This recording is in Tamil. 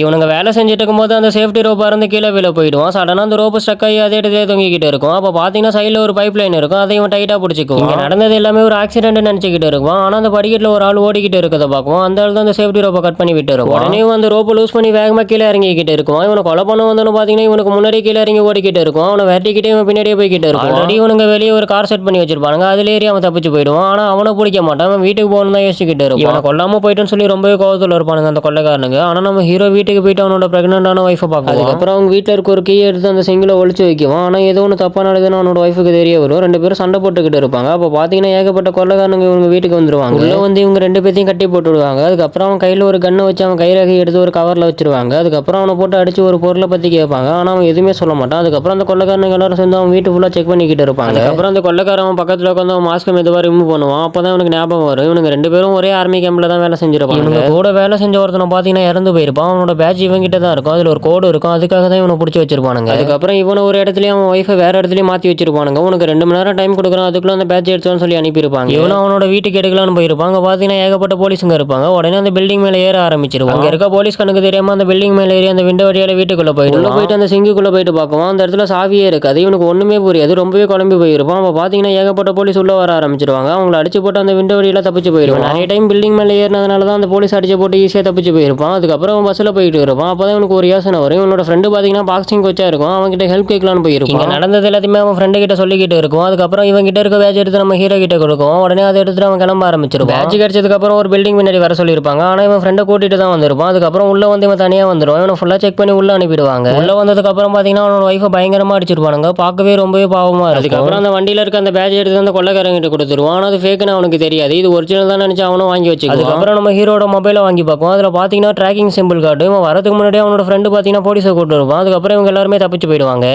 இவனுங்க வேலை செஞ்சுட்டு இருக்கும்போது அந்த சேஃப்டி ரோப் இருந்து கீழே விழ போயிடுவான். சடனாக அந்த ரோப்பு ஸ்டக் ஆகி அதே இடத்துல தொங்கிக்கிட்டு இருக்கும். அப்போ பார்த்தீங்கன்னா சைடில் ஒரு பைப் லைன் இருக்கும். அதை இவன் டைட்டாக பிடிச்சிக்குவான். இங்க நடந்தது எல்லாமே ஒரு ஆக்சிடென்ட் நினச்சிக்கிட்டு இருக்கும் ஆனால் அந்த படிக்கட்டில் ஒரு ஆள் ஓடிக்கிட்டு இருக்கதை பார்க்குவோம் அந்த ஆள் தான் அந்த சேஃப்டி ரோப்பை கட் பண்ணி விட்டு இருக்கும் உடனே அந்த ரோப்பை லூஸ் பண்ணி வேகமாக கீழே இறங்கிக்கிட்டு இருக்கும் இவனை கொலை பண்ண வந்தோன்னு பார்த்தீங்கன்னா இவனுக்கு முன்னாடி கீழே இறங்கி ஓடிக்கிட்டு இருக்கும் அவனை வெட்டிக்கிட்டே இவன் பின்னாடியே போய்கிட்டு இருக்கும் ஆல்ரெடி இவனுங்க வெளியே ஒரு கார் செட் பண்ணி வச்சிருப்பானுங்க. அதுல ஏறி அவன் தப்பிச்சு போயிடுவான். ஆனால் அவனை பிடிக்க மாட்டான். அவன் வீட்டுக்கு போகணும் தான் யோசிச்சுக்கிட்டு இருக்கும் இவனை கொல்லாம போயிட்டுன்னு சொல்லி ரொம்பவே கோவத்தில் இருப்பானுங்க அந்த கொள்ளைக்காரனுங்க. ஆனால் நம்ம ஹீரோ வீட்டுக்கு போயிட்டு அவனோட பிரெக்னென்டான ஒய்ஃபை பார்க்கலாம். அதுக்கப்புறம் அவங்க வீட்டில் இருக்க ஒரு கீ எடுத்து அந்த சிங்கில் ஒளிச்சு வைக்குவான். ஆனால் ஏதோ ஒன்று தப்பாக நடக்குதுன்னு அவனோட ஒய்ஃபுக்கு தெரிய வரும். ரெண்டு பேரும் சண்டை போட்டுக்கிட்டு இருப்பாங்க. அப்போ பார்த்தீங்கன்னா ஏகப்பட்ட கொள்ளைக்காரனுங்க இவங்க வீட்டுக்கு வந்துருவாங்க. உள்ள வந்து இவங்க ரெண்டு பேத்தையும் கட்டி போட்டு விடுவாங்க அதுக்கப்புறம் அவன் கையில் ஒரு கன்னை வச்சு அவன் கைரகை எடுத்து ஒரு கவரில் வச்சிருவாங்க. அதுக்கப்புறம் அவனை போட்டு அடிச்சு ஒரு பொருளை பற்றி கேட்பாங்க. ஆனால் அவன் எதுவுமே சொல்ல மாட்டான். அதுக்கப்புறம் அந்த கொள்ளைக்காரனுங்க எல்லாரும் சேர்ந்து அவன் வீட்டு ஃபுல்லாக செக் பண்ணிக்கிட்டு இருப்பாங்க. அதுக்கப்புறம் அந்த கொள்ளைக்காரன் பக்கத்தில் உட்காந்து அவன் மாஸ்க்கை மெதுவாக ரிமூவ் பண்ணுவான். அப்போ தான் அவனுக்கு ஞாபகம் வரும். இவனுங்க ரெண்டு பேரும் ஒரே ஆர்மி கேம்பில் தான் வேலை செஞ்சிருப்பாங்க கூட வேலை செஞ்ச ஒருத்தனை பார்த்தீங்கன்னா இறந்து போயிருப்பான். அவனோட பேட்ச் இவங்கிட்ட தான் இருக்கும். அதில் ஒரு கோடு இருக்கும். அதுக்காக தான் இவனை பிடிச்சி வச்சிருப்பானுங்க. அதுக்கப்புறம் இவனை ஒரு இடத்துலயும் அவன் ஒய்ஃபை வேற இடத்துலயும் மாற்றி வச்சிருப்பானுங்க. உனக்கு ரெண்டு மணி நேரம் டைம் கொடுக்குறான். அதுக்குள்ள அந்த பேட்ச் எடுத்துன்னு சொல்லி அனுப்பியிருப்பாங்க. இவனும் அவனோட வீட்டுக்கு எடுக்கலாம்னு போயிருப்பாங்க. பார்த்தீங்கன்னா ஏகப்பட்ட போலீஸுங்க இருப்பாங்க. உடனே அந்த பில்டிங் மேலே ஏற ஆரம்பிச்சிருவாங்க. அங்க இருக்க போலீஸ் கணக்கு தெரியாம அந்த பில்டிங் மேலே ஏறி அந்த விண்டோ வழியால வீட்டுக்குள்ள போயிட்டு உள்ள போயிட்டு அந்த சிங்குக்குள்ள போயிட்டு பார்க்குவான் அந்த இடத்துல சாவியே இருக்காது. இவனுக்கு ஒண்ணுமே புரியாது. ரொம்பவே குழம்பி போயிருப்பான். அப்ப பாத்தீங்கன்னா ஏகப்பட்ட போலீஸ் உள்ள வர ஆரம்பிச்சிருவாங்க. அவங்கள அடிச்சு போட்டு அந்த விண்டோ வழியில தப்பிச்சு போயிருவான். நிறைய டைம் பில்டிங் மேலே ஏறினதுனால தான் அந்த போலீஸ் அடிச்சு போட்டு ஈஸியாக தப்பிச்சு போயிருப்பான். அதுக்கப்புறம் பஸ்ஸில் போயிட்டு இருப்பான் அப்போ தான் இவனுக்கு ஒரு யோசனை வரும். இவனோட ஃப்ரெண்டு பார்த்தீங்கன்னா பாக்ஸிங் கோச்சா இருக்கும். அவன்கிட்ட ஹெல்ப் கேட்கலான்னு போயிருக்கும் இங்க நடந்தது எல்லாத்தையுமே அவன் ஃப்ரெண்டு கிட்ட சொல்லிக்கிட்டு இருக்கும். அதுக்கப்புறம் இவன் கிட்ட இருக்க பேட்ச் எடுத்து நம்ம ஹீரோ கிட்ட கொடுக்கும். உடனே அதை எடுத்துட்டு அவன் கிளம்ப ஆரம்பிச்சிருப்பான் பேட்ச் கிடைச்சதுக்கு அப்புறம் ஒரு பில்டிங் முன்னாடி வர சொல்லியிருப்பாங்க. ஆனால் இவன் ஃப்ரெண்டை கூட்டிட்டு தான் வந்திருப்பான். அதுக்கப்புறம் உள்ள வந்து இவன் தனியாக வந்துடும் இவனை ஃபுல்லாக செக் பண்ணி உள்ள அனுப்பிடுவாங்க. உள்ள வந்ததுக்கு அப்புறம் பார்த்தீங்கன்னா அவனோட ஒய்ஃபை பயங்கரமா அடிச்சிருப்பானுங்க. பார்க்கவே ரொம்பவே பாவமா இருக்கு அதுக்கப்புறம் அந்த வண்டியில இருக்க அந்த பேட்ச் எடுத்து அந்த கொள்ளைக்காரங்கிட்ட கொடுத்துருவான். ஆனால் அது ஃபேக்குன்னு அவனுக்கு தெரியாது. இது ஒரிஜினல் தான் நினைச்சு அவனும் வாங்கி வச்சு அதுக்கப்புறம் நம்ம ஹீரோட மொபைலை வாங்கி பார்ப்போம். அதில் பார்த்தீங்கன்னா ட்ராக்கிங் சிம்பிள் காட்டு இவன் வரதுக்கு முன்னாடியே அவனோட ஃப்ரெண்டு பார்த்தீங்கன்னா போலீஸை கூட்டு வருவான். அதுக்கப்புறம் இவங்க எல்லாருமே தப்பிச்சு போயிடுவாங்க.